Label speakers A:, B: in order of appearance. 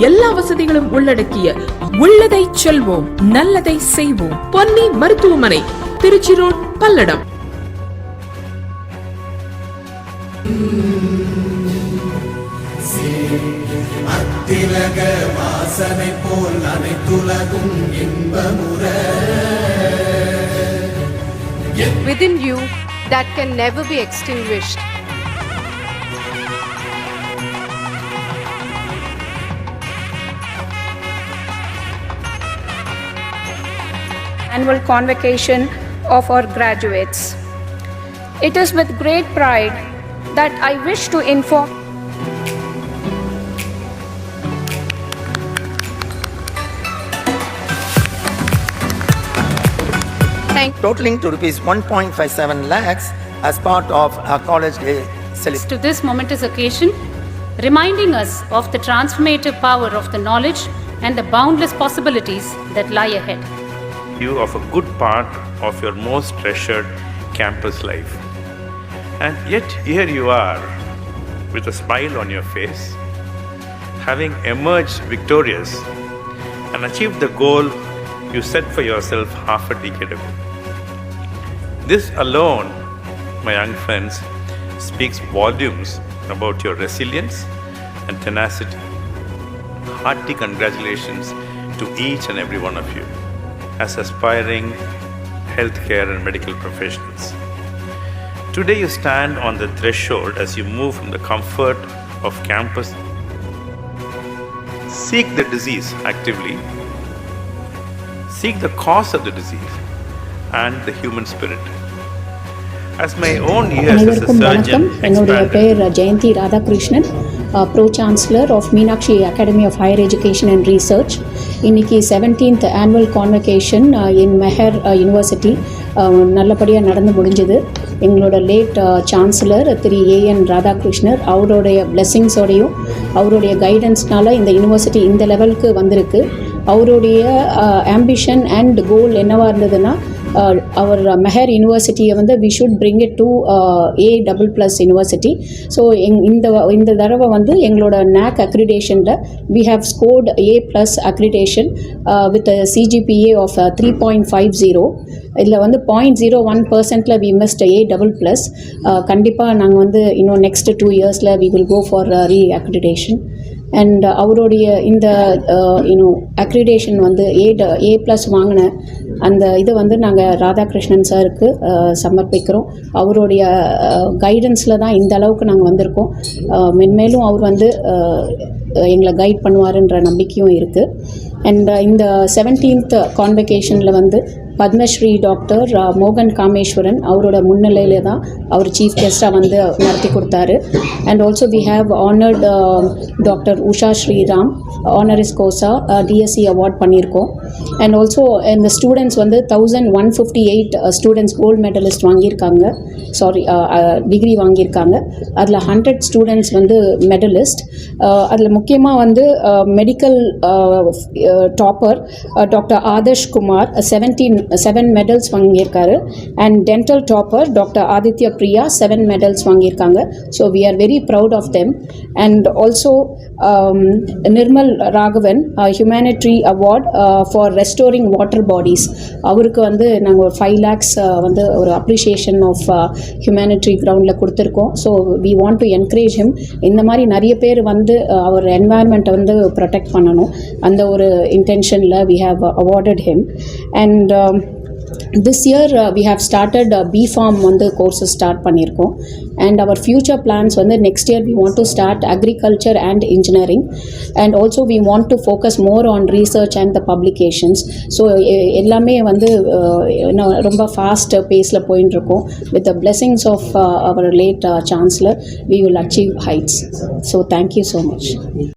A: எல்லா வசதிகளும் உள்ளடக்கிய உள்ளதை செல்வோம் நல்லதை செய்வோம் பொன்னி மருத்துவமனை திருச்சி ரோட் பல்லடம்
B: அத்திலக வாசனை போல் அனைத்துலகும் இன்பமுற
C: within you that can never be extinguished.
D: Annual convocation of our graduates. It is with great pride that I wish to inform
C: Thank
E: totaling to rupees 1.57 lakhs as part of our college day celebration.
F: to this momentous occasion, reminding us of the transformative power of the knowledge and the boundless possibilities that lie ahead.
G: You of a good part of your most treasured campus life. And yet, here you are, with a smile on your face, having emerged victorious and achieved the goal you set for yourself half a decade ago. This alone, my young friends, speaks volumes about your resilience and tenacity. Hearty congratulations to each and every one of you as aspiring healthcare and medical professionals. Today, you stand on the threshold as you move from the comfort of campus. Seek the disease actively, seek the cause of the disease and the human spirit. As my own years as a
H: அனைவருக்கும் வணக்கம்
G: surgeon
H: என்னுடைய
G: expanded,
H: பெயர் Jayanthi Radhakrishnan pro chancellor of Meenakshi Academy of Higher Education and Research இன்றைக்கி seventeenth annual convocation in MAHER University நல்லபடியாக நடந்து முடிஞ்சது. எங்களோட late chancellor uh, Thiru A N Radhakrishnar அவருடைய பிளெஸ்ஸிங்ஸோடையும் அவருடைய கைடன்ஸ்னால் இந்த யூனிவர்சிட்டி இந்த லெவலுக்கு வந்திருக்கு. அவருடைய ஆம்பிஷன் அண்ட் கோல் என்னவாக இருந்ததுன்னா அவர் மெஹர் யூனிவர்சிட்டியை வந்து we should bring it to A double plus university so எங் இந்த இந்த தடவை வந்து எங்களோட NAAC அக்ரிடேஷனில் we have scored A plus accreditation with CGPA of three point five zero இதில் வந்து point zero one பர்சன்டில் we missed A double plus கண்டிப்பாக நாங்கள் வந்து இன்னும் நெக்ஸ்ட் டூ இயர்ஸில் we will go for reaccreditation and அவருடைய இந்த யூனோ அக்ரிடேஷன் வந்து ஏ ஏ ப்ளஸ் வாங்கின அந்த இதை வந்து நாங்கள் ராதாகிருஷ்ணன் சாருக்கு சமர்ப்பிக்கிறோம். அவருடைய கைடன்ஸில் தான் இந்த அளவுக்கு நாங்கள் வந்திருக்கோம். மென்மேலும் அவர் வந்து எங்களை கைட் பண்ணுவாருன்ற நம்பிக்கையும் இருக்குது அண்ட் இந்த செவன்டீன்த் கான்வெகேஷனில் வந்து பத்மஸ்ரீ டாக்டர் மோகன் காமேஸ்வரன் அவரோட முன்னிலையில் தான் அவர் சீஃப் கெஸ்ட்டாக வந்து நடத்தி கொடுத்தாரு. And also we have honoured doctor Usha Sriram honoris causa DSc award பண்ணியிருக்கோம். அண்ட் ஆல்சோ இந்த ஸ்டூடெண்ட்ஸ் வந்து thousand one fifty eight students gold medalist வாங்கியிருக்காங்க. சாரி டிகிரி வாங்கியிருக்காங்க. அதில் ஹண்ட்ரட் ஸ்டூடெண்ட்ஸ் வந்து மெடலிஸ்ட் அதில் முக்கியமாக வந்து medical topper doctor Adarsh Kumar seventeen seven medals வாங்கியிருக்காரு. And dental topper doctor Aditya Priya seven medals வாங்கியிருக்காங்க. So we are very proud of them and also Nirmal Raghavan humanitarian award for restoring water bodies அவருக்கு வந்து நாங்கள் ஒரு five lakhs uh, வந்து ஒரு appreciation of humanitarian கிரவுண்டில் கொடுத்துருக்கோம். So we want to encourage him இந்த மாதிரி நிறைய பேர் வந்து uh, அவர் என்வாயர்மெண்ட்டை வந்து ப்ரொடெக்ட் பண்ணணும். அந்த ஒரு இன்டென்ஷனில் we have awarded him and this year we have started B pharm வந்து கோர்ஸஸ் ஸ்டார்ட் பண்ணியிருக்கோம். அண்ட் அவர் ஃப்யூச்சர் பிளான்ஸ் வந்து next year we want to start agriculture and engineering and also we want to focus more on research and the publications so எல்லாமே வந்து ரொம்ப fast பேஸில் போயின்னு இருக்கோம் with the blessings of our late chancellor we will achieve heights so thank you so much